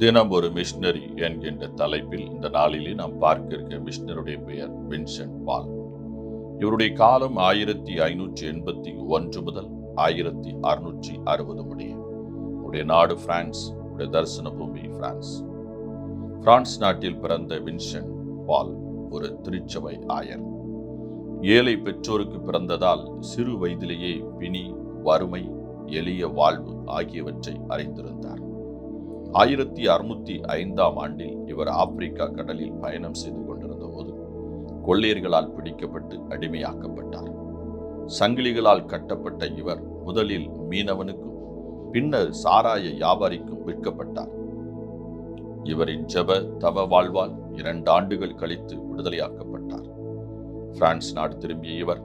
தினம் ஒரு மிஷினரி என்கின்ற தலைப்பில் இந்த நாளிலே நாம் பார்க்க இருக்க மிஷினருடைய பெயர் வின்சென்ட் பால். இவருடைய காலம் ஆயிரத்தி ஐநூற்றி எண்பத்தி ஒன்று முதல் ஆயிரத்தி அறுநூற்றி அறுபது முடிய. உடைய நாடு பிரான்ஸ் உடைய தரிசன பூமி பிரான்ஸ். பிரான்ஸ் நாட்டில் பிறந்த வின்சென்ட் பால் ஒரு திருச்சபை ஆயர். ஏழை பெற்றோருக்கு பிறந்ததால் சிறு வயதிலேயே பிணி வறுமை எளிய வாழ்வு ஆகியவற்றை அறிந்திருந்தார். ஆயிரத்தி அறுநூத்தி ஐந்தாம் ஆண்டில் இவர் ஆப்பிரிக்கா கடலில் பயணம் செய்து கொண்டிருந்த போது கொள்ளையர்களால் பிடிக்கப்பட்டு அடிமையாக்கப்பட்டார். சங்கிலிகளால் கட்டப்பட்ட இவர் முதலில் மீனவனுக்கும் பின்னர் சாராய வியாபாரிக்கும் விற்கப்பட்டார். இவரின் ஜப தவ வாழ்வால் இரண்டு ஆண்டுகள் கழித்து விடுதலையாக்கப்பட்டார். பிரான்ஸ் நாடு திரும்பிய இவர்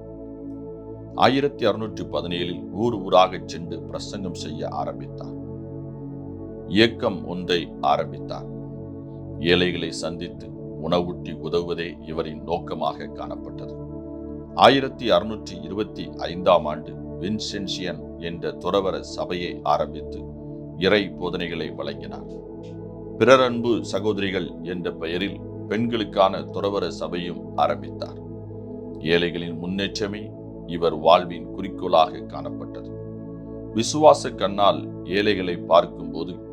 ஆயிரத்தி அறுநூற்றி பதினேழில் ஊர் ஊராக சென்று பிரசங்கம் செய்ய ஆரம்பித்தார். இயக்கம் ஒன்றை ஆரம்பித்தார். ஏழைகளை சந்தித்து உணவூட்டி உதவுவதே இவரின் நோக்கமாக காணப்பட்டது. ஆயிரத்தி அறுநூற்றி இருபத்தி ஐந்தாம் ஆண்டு வின்சென்சியன் என்ற துறவர சபையை ஆரம்பித்து இறை போதனைகளை வழங்கினார். பிறரன்பு சகோதரிகள் என்ற பெயரில் பெண்களுக்கான துறவர சபையும் ஆரம்பித்தார். ஏழைகளின் முன்னேற்றமே இவர் வாழ்வின் குறிக்கோளாக காணப்பட்டது. விசுவாச கண்ணால் ஏழைகளை பார்க்கும்போது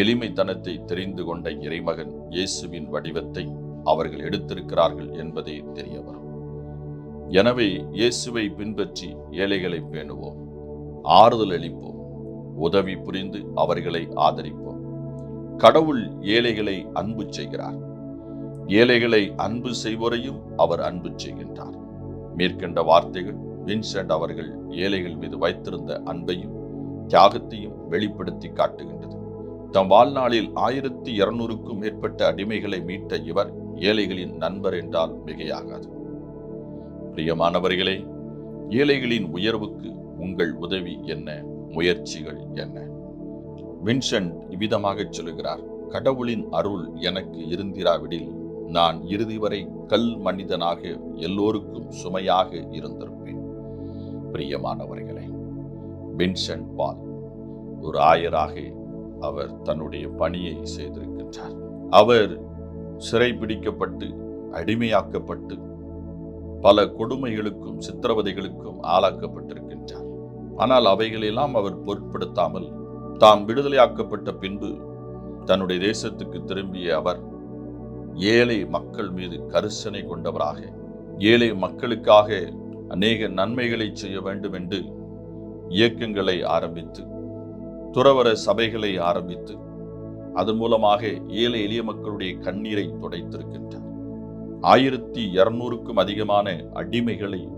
எளிமைத்தனத்தை தெரிந்து கொண்ட இறைமகன் இயேசுவின் வடிவத்தை அவர்கள் எடுத்திருக்கிறார்கள் என்பதே தெரிய வரும். எனவே இயேசுவை பின்பற்றி ஏழைகளை பேணுவோம். ஆறுதல் அளிப்போம். உதவி புரிந்து அவர்களை ஆதரிப்போம். கடவுள் ஏழைகளை அன்பு செய்கிறார். ஏழைகளை அன்பு செய்வோரையும் அவர் அன்பு செய்கின்றார். மேற்கண்ட வார்த்தைகள் வின்சென்ட் அவர்கள் ஏழைகள் மீது வைத்திருந்த அன்பையும் தியாகத்தையும் வெளிப்படுத்தி காட்டுகின்றது. தம் வாழ்நாளில் ஆயிரத்தி இருநூறுக்கும் மேற்பட்ட அடிமைகளை மீட்ட இவர் ஏழைகளின் நண்பர் என்றால் மிகையாகாது. பிரியமானவர்களே ஏழைகளின் உயர்வுக்கு உங்கள் உதவி என்ன முயற்சிகள் என்ன? வின்சென்ட் இவ்விதமாக சொல்லுகிறார் கடவுளின் அருள் எனக்கு இருந்திராவிடில் நான் இறுதி வரை கல் மனிதனாக எல்லோருக்கும் சுமையாக இருந்திருப்பேன். பிரியமானவர்களே வின்சென்ட் பால் ஒரு ஆயராக அவர் தன்னுடைய பணியை செய்திருக்கின்றார். அவர் சிறைபிடிக்கப்பட்டு அடிமையாக்கப்பட்டு பல கொடுமைகளுக்கும் சித்திரவதைகளுக்கும் ஆளாக்கப்பட்டிருக்கின்றார். ஆனால் அவைகளெல்லாம் அவர் பொருட்படுத்தாமல் தாம் விடுதலையாக்கப்பட்ட பின்பு தன்னுடைய தேசத்துக்கு திரும்பிய அவர் ஏழை மக்கள் மீது கரிசனை கொண்டவராக ஏழை மக்களுக்காக அநேக நன்மைகளை செய்ய வேண்டும் என்று இயக்கங்களை ஆரம்பித்து துறவர சபைகளை ஆரம்பித்து அதன் மூலமாக ஏழை எளிய மக்களுடைய கண்ணீரை துடைத்திருக்கின்றார். ஆயிரத்தி இருநூறுக்கும் அதிகமான அடிமைகளை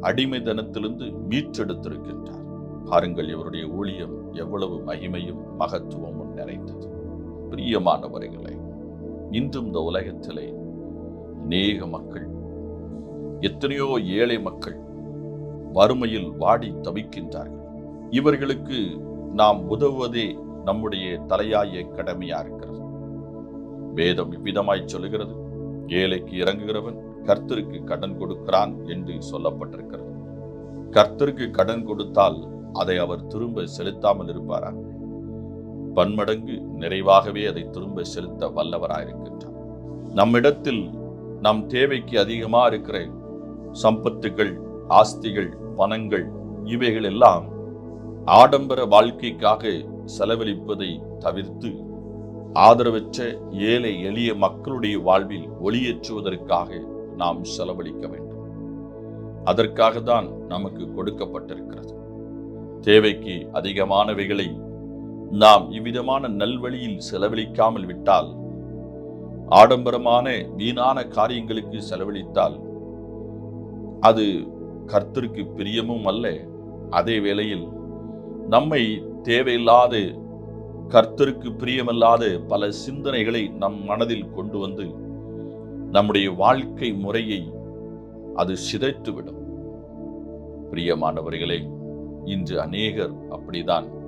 அடிமை தனத்திலிருந்து மீட்டெடுத்திருக்கின்றார். பாருங்கள் இவருடைய ஊழியம் எவ்வளவு மகிமையும் மகத்துவமும் நிறைந்தது. பிரியமானவர்களே இன்றும் இந்த உலகத்திலே அநேக மக்கள் எத்தனையோ ஏழை மக்கள் வறுமையில் வாடி தவிக்கின்றார்கள். இவர்களுக்கு நாம் உதவுவதே நம்முடைய தலையாய கடமையா இருக்கிறது. வேதம் இவ்விதமாய் சொல்லுகிறது. ஏழைக்கு இறங்குகிறவன் கர்த்தருக்கு கடன் கொடுக்கிறான் என்று சொல்லப்பட்டிருக்கிறது. கர்த்தருக்கு கடன் கொடுத்தால் அதை அவர் திரும்ப செலுத்தாமல் இருப்பாரா? பன்மடங்கு நிறைவாகவே அதை திரும்ப செலுத்த வல்லவராயிருக்கின்றார் நம்மிடத்தில் நம் தேவைக்கு அதிகமாக இருக்கிற சம்பத்துகள் ஆஸ்திகள் பணங்கள் இவைகள் எல்லாம் ஆடம்பர வாழ்க்கைக்காக செலவழிப்பதை தவிர்த்து ஆதரவற்ற ஏழை எளிய மக்களுடைய வாழ்வில் ஒளியேற்றுவதற்காக நாம் செலவழிக்க வேண்டும். அதற்காக தான் நமக்கு கொடுக்கப்பட்டிருக்கிறது. தேவைக்கு அதிகமானவைகளை நாம் இவ்விதமான நல்வழியில் செலவழிக்காமல் விட்டால் ஆடம்பரமான வீணான காரியங்களுக்கு செலவழித்தால் அது கர்த்தருக்கு பிரியமும் அல்ல. அதே வேளையில் நம்மை தேவையில்லாத கர்த்தருக்கு பிரியமல்லாத பல சிந்தனைகளை நம் மனதில் கொண்டு வந்து நம்முடைய வாழ்க்கை முறையை அது சிதைத்துவிடும். பிரியமானவர்களே இன்று அநேகர் அப்படிதான்.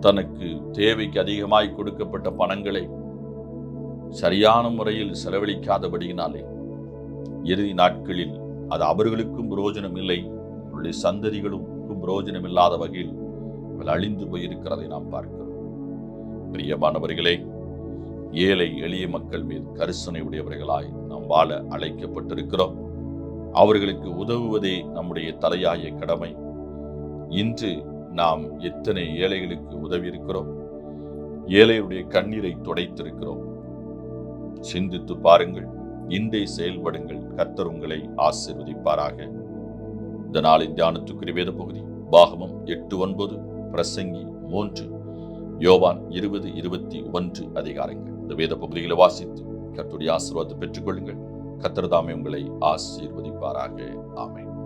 தனக்கு தேவைக்கு அதிகமாய் கொடுக்கப்பட்ட பணங்களை சரியான முறையில் செலவழிக்காதபடியினாலே இறுதி நாட்களில் அது அவர்களுக்கும் பிரயோஜனம் இல்லை அவருடைய சந்ததிகளுக்கும் பிரயோஜனம் இல்லாத வகையில் இல்லாமல் அழிந்து போயிருக்கிறதை நாம் பார்க்கிறோம். பிரியமானவர்களே ஏழை எளிய மக்கள் மீது கரிசனை உடையவர்களாய் நாம் வாழ அழைக்கப்பட்டிருக்கிறோம். அவர்களுக்கு உதவுவதே நம்முடைய தலையாய கடமை. இன்று நாம் எத்தனை ஏழைகளுக்கு உதவி இருக்கிறோம் ஏழையுடைய கண்ணீரை துடைத்திருக்கிறோம். சிந்தித்து பாருங்கள் இன்றே செயல்படுங்கள் கர்த்தர் உங்களை ஆசீர்வதிப்பாராக. இந்த நாளின் தியானத்துக்குரிய வேத பகுதி பாகமம் எட்டு ஒன்பது. பிரசங்கி மூன்று யோவான் இருபது இருபத்தி ஒன்று அதிகாரங்கள். இந்த வேத பகுதிகளை வாசித்து கர்த்தருடைய ஆசீர்வாதத்தை பெற்றுக்கொள்ளுங்கள். கத்திரதாமே உங்களை ஆசீர்வதிப்பாராக. ஆமேன்.